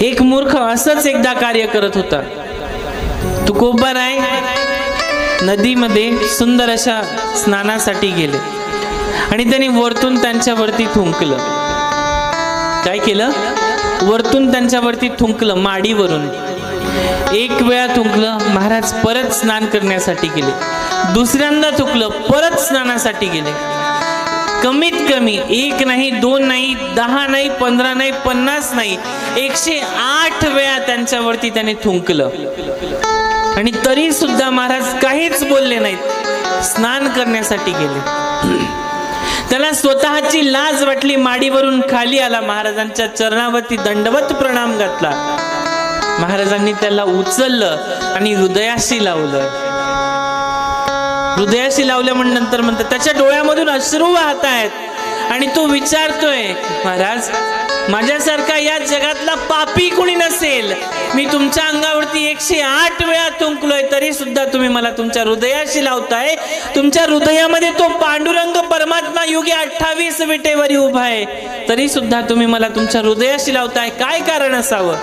एक मूर्ख असंच एकदा कार्य करत होता. तुकोबा राय नदीमध्ये सुंदर अशा स्नानासाठी गेले. आणि त्यांनी वरतून त्यांच्यावरती थुंकलं. काय केलं? वरतून त्यांच्यावरती थुंकलं माडीवरून. एक वेळा थुंकलं महाराज परत स्नान करण्यासाठी गेले. दुसऱ्यांदा थुंकलं परत स्नानासाठी गेले. कमीत कमी एक नाही दोन नाही दहा नाही पंधरा नाही पन्नास नाही एकशे आठ वेळा त्यांच्यावरती त्याने थुंकलं. आणि तरी सुद्धा महाराज काहीच बोलले नाहीत. स्नान करण्यासाठी गेले. त्याला स्वतःची लाज वाटली माडीवरून खाली आला. महाराजांच्या चरणावरती दंडवत प्रणाम घातला. महाराजांनी त्याला उचललं आणि हृदयाशी लावलं. हृदयाशी लावल्या म्हणून नंतर म्हणतात त्याच्या डोळ्यामधून अश्रू वाहत आहेत आणि तो विचारतोय महाराज माझ्यासारखा या जगातला पापी कोणी नसेल? मी तुमच्या अंगावरती एकशे आठ वेळा तुंकलोय तरी सुद्धा तुम्ही मला तुमच्या हृदयाशी लावताय. तुमच्या हृदयामध्ये तो पांडुरंग परमात्मा योगी अठ्ठावीस विटेवरी उभा आहे. तरी सुद्धा तुम्ही मला तुमच्या हृदयाशी लावताय. काय कारण असावं?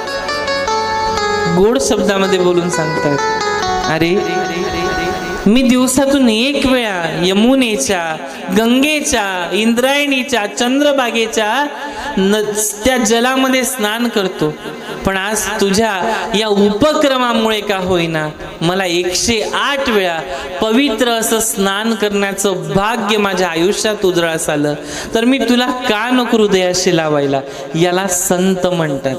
गोड शब्दामध्ये बोलून सांगतायत. अरे मी दिवसातून एक वेळा यमुनेच्या गंगेच्या इंद्रायणीच्या चंद्रबागेच्या न त्या जलामध्ये स्नान करतो. पण आज तुझ्या या उपक्रमामुळे का होईना मला एकशे आठ वेळा पवित्र असं स्नान करण्याचं भाग्य माझ्या आयुष्यात उजळास आलं. तर मी तुला का नको हृदयाशी लावायला? याला संत म्हणतात.